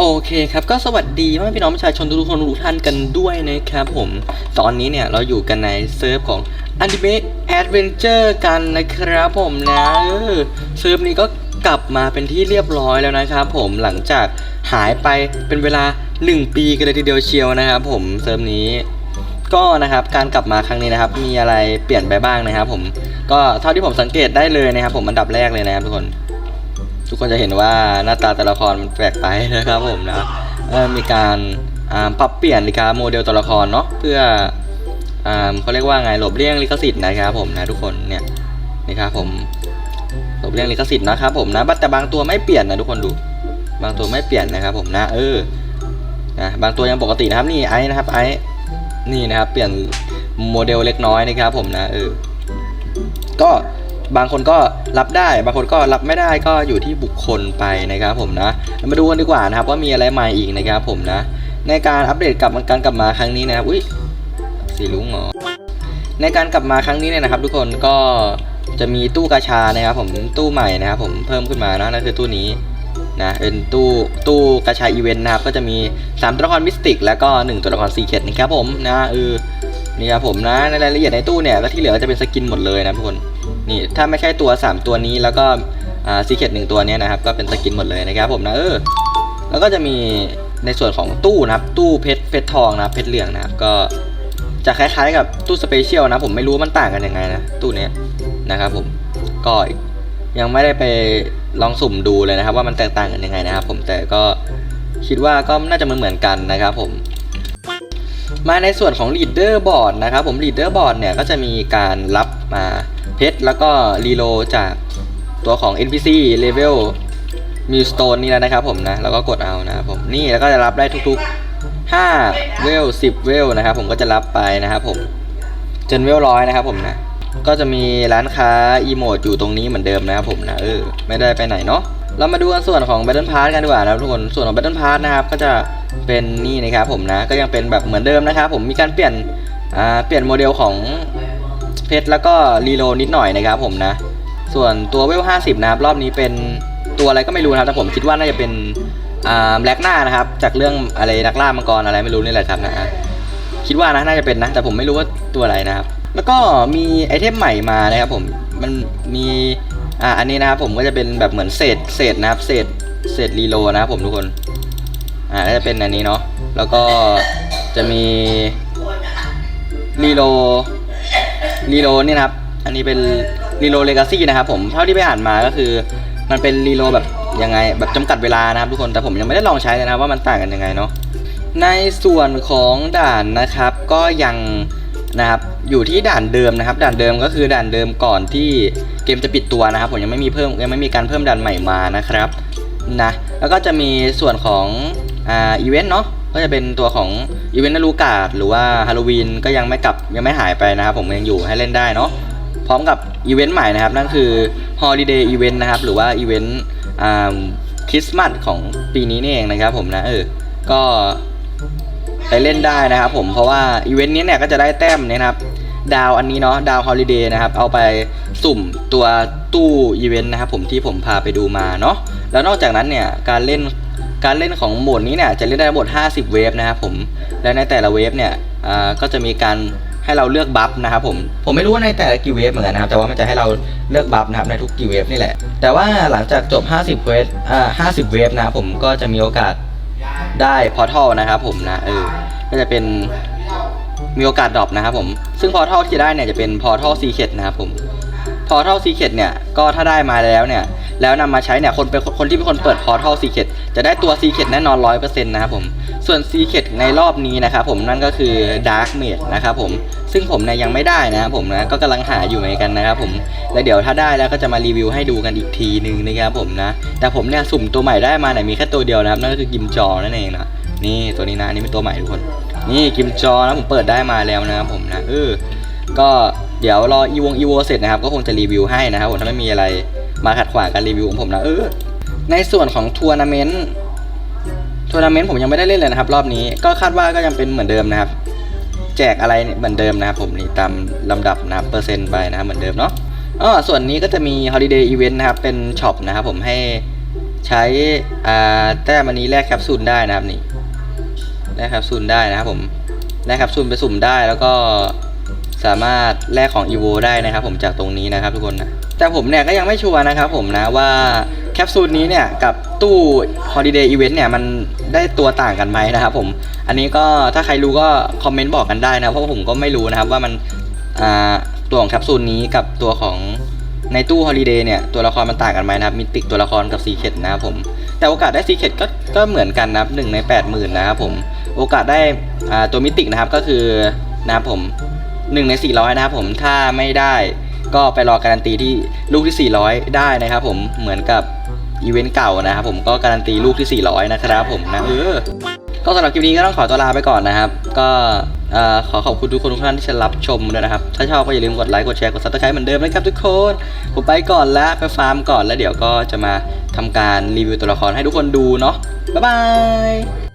โอเคครับก็สวัสดีพ่อพี่น้องประชาชนทุกคนทุกท่านกันด้วยนะครับผม ตอนนี้เนี่ยเราอยู่กันในเซิร์ฟของ Anime Adventure กันนะครับผมนะเออเซิร์ฟนี้ก็กลับมาเป็นที่เรียบร้อยแล้วนะครับผมหลังจากหายไปเป็นเวลา 1 ปีกันเลยทีเดียวเชียวนะครับผมเซิร์ฟนี้ก็นะครับการกลับมาครั้งนี้นะครับมีอะไรเปลี่ยนไปบ้างนะครับผมก็เท่าที่ผมสังเกตได้เลยนะครับผมอันดับแรกเลยนะครับทุกคน ทุกคนจะเห็นว่าหน้าตาแต่ละครมันแปลกไปนะครับผมนะมีการปรับเปลี่ยนลิคาโมเดลตัวละครเนาะเพื่ออเขาเรียกว่าไงหลบเลี่ยงลิขสิทธิ์นะครับผมนะทุกคนเนี่ยนี่ครับผมหลบเลี่ยงลิขสิทธิ์นะครับผมนะแต่บางตัวไม่เปลี่ยนนะทุกคนดู บางตัวไม่เปลี่ยนนะครับผมนะเออนะบางตัวยังปกตินะครับนี่ไอ้นะครับไอ้นี่นะครับเปลี่ยนโมเดลเล็กน้อยนะครับผมนะเออก็ บางคนก็รับได้ บางคนก็รับไม่ได้ก็อยู่ที่บุคคลไปนะครับผมนะ มาดูกันดีกว่านะครับว่ามีอะไรใหม่อีกนะครับผมนะ ในการอัปเดตกลับการกลับมาครั้งนี้นะครับอุ้ยสีลุงเหรอในการกลับมาครั้งนี้เนี่ยนะครับ ทุกคนก็จะมีตู้กาชานะครับผมตู้ใหม่นะครับผมเพิ่มขึ้นมานะนั่นคือตู้นี้นะเป็นตู้ตู้กาชาอีเวนต์นะครับก็จะมี 3 ตัวละครมิสติก แล้วก็ 1 ตัวละครซีเคทนะครับผมนะเออนี่ครับผมนะในรายละเอียดในตู้เนี่ยก็ที่เหลือจะเป็นสกินหมดเลยนะทุกคน นี่ถ้าไม่ใช่ตัว 3 ตัวนี้แล้วก็อ่าซีเคทหนึ่งตัวเนี้ยนะครับก็เป็นสกินหมดเลยนะครับผมนะเออแล้วก็จะมีในส่วนของตู้นะครับตู้เพชรเพชรทองนะครับเพชรเหลืองนะครับก็จะคล้ายๆกับตู้สเปเชียลนะผมไม่รู้มันต่างกันยังไงนะตู้เนี้ยนะครับผมก็ยังไม่ได้ไปลองสุ่มดูเลยนะครับ ว่ามันแตกต่างกันยังไงนะครับ ผมแต่ก็คิดว่าก็น่าจะเหมือนเหมือนๆกันนะครับผมมาในส่วนของ leader board นะครับผม leader board เนี่ยก็จะมีการรับมา เพชรแล้วก็รีโลจากตัวของ NPC level milestone นี่แล้วนะครับผมนะ แล้วก็กดเอานะครับผมนี่แล้วก็จะรับได้ทุกๆ5เวล10 เวลนะครับผมก็จะรับไปนะครับผมจนเวลร้อยนะครับผมนะก็จะมีร้านค้าอีโมดอยู่ตรงนี้เหมือนเดิมนะครับผมนะเออไม่ได้ไปไหนเนาะเรามาดูกันส่วนของ Battle Pass กันดีกว่านะทุกคนส่วนของ Battle Pass นะครับก็จะเป็นนี่นะครับผมนะก็ยังเป็นแบบเหมือนเดิมนะครับผมมีการเปลี่ยนอ่าเปลี่ยนโมเดลของ เพชรแล้วก็รีโลนิดหน่อยนะครับผมนะ ส่วนตัวเวล50 นะครับ รอบนี้เป็นตัวอะไรก็ไม่รู้นะครับแต่ผมคิดว่าน่าจะเป็นอ่าแบล็กหน้านะครับ จากเรื่องอะไรนักล่ามังกรอะไรไม่รู้นี่แหละครับนะฮะคิดว่านะน่าจะเป็นนะ แต่ผมไม่รู้ว่าตัวอะไรนะครับ แล้วก็มีไอเทมใหม่มานะครับผมมันมีอ่าอันนี้นะครับผมก็จะเป็นแบบเหมือนเศษเศษนะครับเศษเศษรีโลนะครับผมทุกคนอ่าจะเป็นอันนี้เนาะแล้วก็จะมีรีโล รีโลเนี่ยนะครับ อันนี้เป็นรีโลเลกาซี่นะครับผมเท่าที่ไปอ่านมาก็คือ มันเป็นรีโลแบบยังไงแบบจำกัดเวลานะครับทุกคนแต่ผมยังไม่ได้ลองใช้เลยนะครับว่ามันต่างกันยังไงเนาะในส่วนของด่านนะครับก็ยังนะครับอยู่ที่ด่านเดิมนะครับ ด่านเดิมก็คือด่านเดิมก่อนที่เกมจะปิดตัวนะครับ ผมยังไม่มีเพิ่มยังไม่มีการเพิ่มด่านใหม่มานะครับนะแล้วก็จะมีส่วนของอ่าอีเวนต์เนาะก็จะเป็นตัวของ อีเวนต์นลูกาดหรือว่าฮาโลวีนก็ยังไม่กลับยังไม่หายไปนะครับ ผมยังอยู่ให้เล่นได้เนาะพร้อมกับอีเวนต์ใหม่นะครับ นั่นคือ Holiday Event นะครับ หรือว่าอีเวนต์คริสต์มาสของปีนี้นี่เองนะครับ ผมนะเออก็ไปเล่นได้นะครับ ผมเพราะว่าอีเวนต์นี้เนี่ยก็จะได้แต้มเนี่ยนะครับดาวอันนี้เนาะดาวฮอลิเดย์นะครับ เอาไปสุ่มตัวตู้อีเวนต์นะครับผมที่ผมพาไปดูมาเนาะแล้วนอกจากนั้นเนี่ยการเล่น การเล่นของโหมดนี้เนี่ยจะเล่นได้ทั้งหมด 50 เวฟนะครับผม และในแต่ละเวฟเนี่ยอ่าก็จะมีการให้เราเลือกบัฟนะครับผม ผมไม่รู้ว่าในแต่ละกี่เวฟเหมือนกันนะครับ แต่ว่ามันจะให้เราเลือกบัฟนะครับในทุกกี่เวฟนี่แหละ แต่ว่าหลังจากจบ 50 เวฟอ่า50 เวฟนะครับผมก็จะมีโอกาสได้พอทัลนะครับผมนะ เออ ก็จะเป็นมีโอกาสดรอปนะครับผม ซึ่งพอทัลที่ได้เนี่ยจะเป็นพอทัลซีเคดนะครับผม พอทัลซีเคดเนี่ยก็ถ้าได้มาแล้วเนี่ย แล้วนำมาใช้เนี่ยคนเป็นคนที่เป็นคนเปิดพอทัลซีเคด จะได้ตัวซีเคดแน่นอนร้อยเปอร์เซ็นต์นะครับผม ส่วนซีเคดในรอบนี้นะครับผมนั่นก็คือดาร์กเมดนะครับผม ซึ่งผมเนี่ยยังไม่ได้นะครับผมนะ ก็กำลังหาอยู่เหมือนกันนะครับผม แล้วเดี๋ยวถ้าได้แล้วก็จะมารีวิวให้ดูกันอีกทีนึงนะครับผมนะ แต่ผมเนี่ยสุ่มตัวใหม่ได้มาเนี่ยมีแค่ตัวเดียวนะครับนั่นก็คือกิมจอนั่นเองนะ นี่ตัวนี้นะอันนี่เป็นตัวใหม่ทุกคน นี่กิมจอนะผมเปิดได้มาแล้วนะครับผมนะเออ ก็เดี๋ยวรออีวงอีโวเสร็จนะครับก็คงจะรีวิวให้นะครับผมถ้าไม่มีอะไรมาขัดขวางการรีวิวของผมนะเออ ในส่วนของทัวร์นาเมนต์ทัวร์นาเมนต์ผมยังไม่ได้เล่นเลยนะครับ รอบนี้ก็คาดว่าก็ยังเป็นเหมือนเดิมนะครับ แจกอะไรเหมือนเดิมนะครับ ผมนี่ตามลำดับนะครับเปอร์เซ็นต์ไปนะครับเหมือนเดิมเนาะอ๋อส่วนนี้ก็จะมี Holiday Event นะครับ เป็นช็อปนะครับ ผมให้ใช้อ่าแต้มอันนี้แลกแคปซูลได้นะครับนี่แลกแคปซูลได้นะครับผมแลกแคปซูลไปสุ่มได้แล้วก็ สามารถแลกของอีโวได้นะครับ ผมจากตรงนี้นะครับทุกคนนะแต่ผมเนี่ยก็ยังไม่ชัวร์นะครับผมนะว่าแคปซูลนี้เนี่ยกับตู้ Holiday Event เนี่ยมันได้ตัวต่างกันไหมนะครับผมอันนี้ก็ถ้าใครรู้ก็คอมเมนต์บอกกันได้นะเพราะผมก็ไม่รู้นะครับว่ามันตัวของแคปซูลนี้กับตัวของในตู้ Holiday เนี่ยตัวละครมันต่างกันไหมนะครับมิติกตัวละครกับซีเคดนะครับผมแต่โอกาสได้ซีเคดก็ก็เหมือนกันนะครับหนึ่งใน80,000นนะครับผมโอกาสได้ตัวมิติกนะครับก็คือนะครับผม หนึ่งใน 400 นะครับผมถ้าไม่ได้ก็ไปรอการันตีที่ลูกที่ 400 ได้นะครับผมเหมือนกับอีเวนต์เก่านะครับผมก็การันตีลูกที่ 400 นะครับผมนะเออก็สำหรับคลิปนี้ก็ต้องขอตัวลาไปก่อนนะครับ ก็เอ่อขอขอบคุณทุกคนทุกท่านที่จะรับชมด้วยนะครับ ถ้าชอบก็อย่าลืมกดไลค์กดแชร์กดซับสไครต์เหมือนเดิมนะครับทุกคน ผมไปก่อนแล้วไปฟาร์มก่อนแล้วเดี๋ยวก็จะมาทำการรีวิวตัวละครให้ทุกคนดูเนาะบ๊ายบาย